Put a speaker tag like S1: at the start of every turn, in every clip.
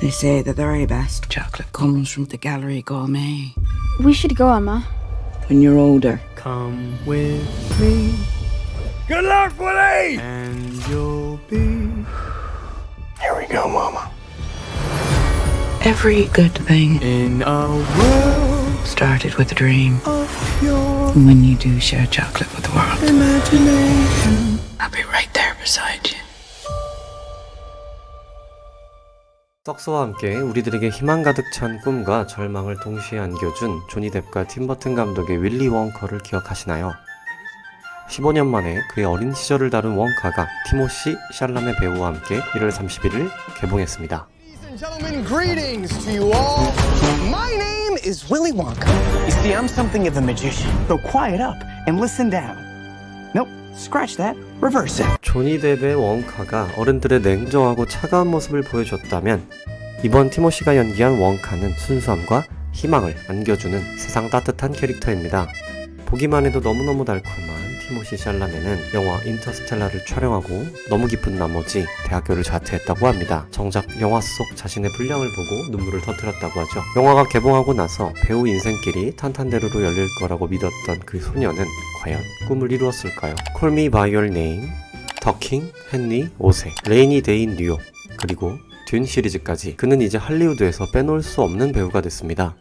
S1: They say that the very best chocolate comes from the Gallery Gourmet.
S2: We should go, Emma.
S1: When you're older,
S3: Come with me. Good luck, Willie! And you'll be.
S4: Here we go, Mama.
S1: every good thing
S3: In a world
S1: started with a dream.
S3: of pure
S1: And when you do share chocolate with the world,
S3: imagination.
S1: I'll be right there beside you.
S5: 석스와 함께 우리들에게 희망 가득 찬 꿈과 절망을 동시에 안겨준 조니 뎁과 팀버튼 감독의 윌리 원커를 기억하시나요? 15년 만에 그의 어린 시절을 다룬 원카가 티모시 샬람의 배우와 함께 1월 31일 개봉했습니다.
S4: Ladies and gentlemen, greetings to you all. My name is Willy Wonka. You see, I'm something of a magician. So quiet up and listen down. Nope, scratch that. Reverse it.
S5: 조니 뎁의 원카가 어른들의 냉정하고 차가운 모습을 보여줬다면 이번 티모시가 연기한 원카는 순수함과 희망을 안겨주는 세상 따뜻한 캐릭터입니다. 보기만 해도 너무너무 달콤한 티모시 샬라메는 영화 인터스텔라를 촬영하고 너무 기쁜 나머지 대학교를 자퇴했다고 합니다. 정작 영화 속 자신의 분량을 보고 눈물을 터뜨렸다고 하죠. 영화가 개봉하고 나서 배우 인생길이 탄탄대로로 열릴 거라고 믿었던 그 소녀는 과연 꿈을 이루었을까요? By Your Name, 더킹, 헨리, 5세, 레이니 데인 뉴욕, 그리고 듄 시리즈까지 그는 이제 할리우드에서 빼놓을 수 없는 배우가 됐습니다.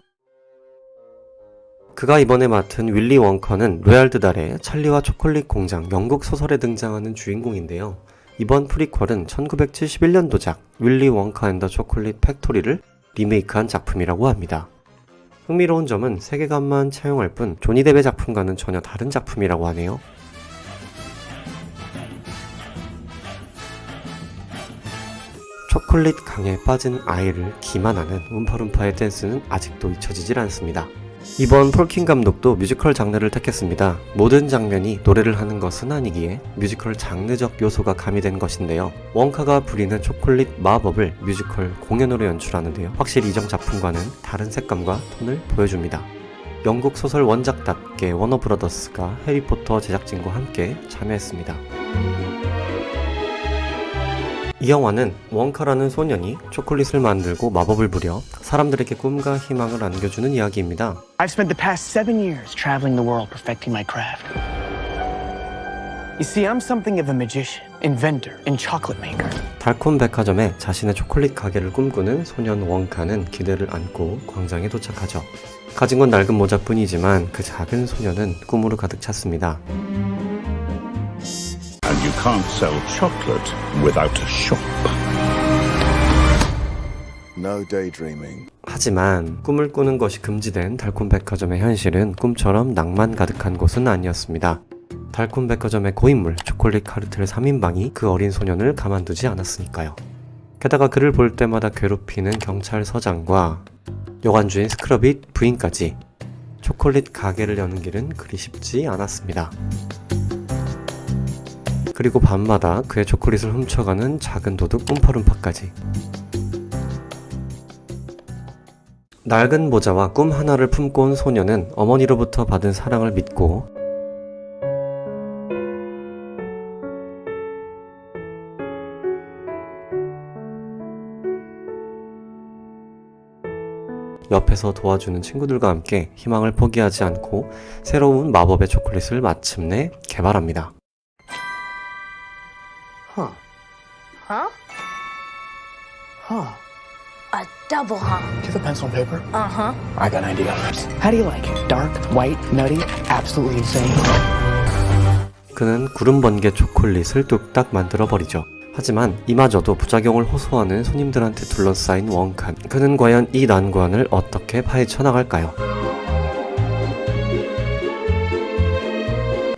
S5: 그가 이번에 맡은 윌리 원커는 로얄드 달의 찰리와 초콜릿 공장 영국 소설에 등장하는 주인공인데요. 이번 프리퀄은 1971년도작 윌리 원커 앤더 초콜릿 팩토리를 리메이크한 작품이라고 합니다. 흥미로운 점은 세계관만 차용할 뿐 조니 뎁의 작품과는 전혀 다른 작품이라고 하네요. 초콜릿 강에 빠진 아이를 기만하는 움파룸파의 댄스는 아직도 잊혀지질 않습니다. 이번 폴킨 감독도 뮤지컬 장르를 택했습니다. 모든 장면이 노래를 하는 것은 아니기에 뮤지컬 장르적 요소가 가미된 것인데요. 원카가 부리는 초콜릿 마법을 뮤지컬 공연으로 연출하는데요. 확실히 이전 작품과는 다른 색감과 톤을 보여줍니다. 영국 소설 원작답게 워너브러더스가 해리포터 제작진과 함께 참여했습니다. 이 영화는 원카라는 소년이 초콜릿을 만들고 마법을 부려 사람들에게 꿈과 희망을 안겨주는 이야기입니다.
S4: I've spent the past seven years traveling the world perfecting my craft. You see, I'm something of a magician, inventor, and chocolate maker.
S5: 달콤 백화점에 자신의 초콜릿 가게를 꿈꾸는 소년 원카는 기대를 안고 광장에 도착하죠. 가진 건 낡은 모자뿐이지만 그 작은 소년은 꿈으로 가득 찼습니다.
S6: Can't sell chocolate without a shop.
S7: No daydreaming.
S5: 하지만 꿈을 꾸는 것이 금지된 달콤 백화점의 현실은 꿈처럼 낭만 가득한 곳은 아니었습니다. 달콤 백화점의 고인물 초콜릿 카르텔 3인방이 그 어린 소년을 가만두지 않았으니까요. 게다가 그를 볼 때마다 괴롭히는 경찰서장과 여관주인 스크러빗 부인까지 초콜릿 가게를 여는 길은 그리 쉽지 않았습니다. 그리고 밤마다 그의 초콜릿을 훔쳐가는 작은 도둑 움파룸파까지 낡은 모자와 꿈 하나를 품고 온 소녀는 어머니로부터 받은 사랑을 믿고 옆에서 도와주는 친구들과 함께 희망을 포기하지 않고 새로운 마법의 초콜릿을 마침내 개발합니다.
S4: Huh.
S2: Huh?
S4: Huh.
S2: A double huh.
S4: Do you have a pencil and paper?
S2: Uh huh.
S4: I got an idea. How do you like it? Dark, white, nutty, absolutely insane.
S5: 그는 구름 번개 초콜릿을 뚝딱 만들어 버리죠. 하지만 이마저도 부작용을 호소하는 손님들한테 둘러싸인 원칸. 그는 과연 이 난관을 어떻게 파헤쳐 나갈까요?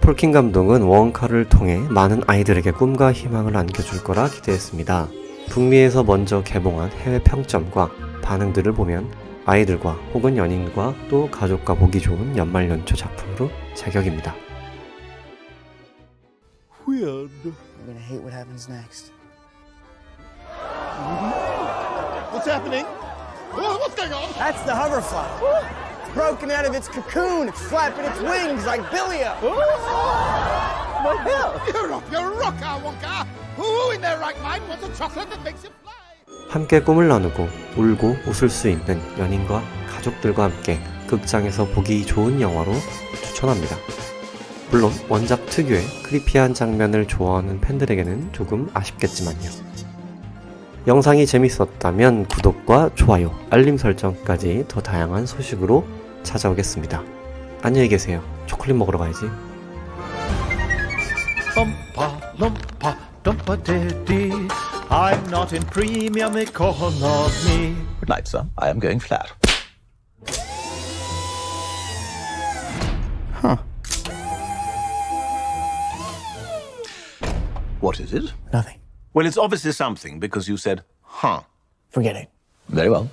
S5: 폴킨 감독은 원카를 통해 많은 아이들에게 꿈과 희망을 안겨줄 거라 기대했습니다. 북미에서 먼저 개봉한 해외 평점과 반응들을 보면 아이들과 혹은 연인과 또 가족과 보기 좋은 연말 연초 작품으로 제격입니다.
S4: You're gonna hate what happens next.
S7: What's happening? What's going on?
S4: That's the hoverfly. Broken out of its cocoon. Flapping its wings like Billy-O.
S7: What hell? You're off your rocker, Wonka. Who in their right mind wants a chocolate that makes you fly?
S5: 함께 꿈을 나누고 울고 웃을 수 있는 연인과 가족들과 함께 극장에서 보기 좋은 영화로 추천합니다. 물론 원작 특유의 크리피한 장면을 좋아하는 팬들에게는 조금 아쉽겠지만요. 영상이 재밌었다면 구독과 좋아요, 알림 설정까지 더 다양한 소식으로 찾아오겠습니다. 안녕히 계세요. 초콜릿 먹으러 가야지.
S7: Bumpa, lumpa, dumpa diddy. I'm not in premium economy.
S8: Good night, sir. I am going flat. Huh. What is it?
S4: Nothing.
S8: Well, it's obviously something because you said, huh.
S4: Forget it.
S8: Very well.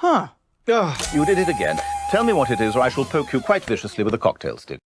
S8: Huh. Ah, you did it again. Tell me what it is, or I shall poke you quite viciously with a cocktail stick.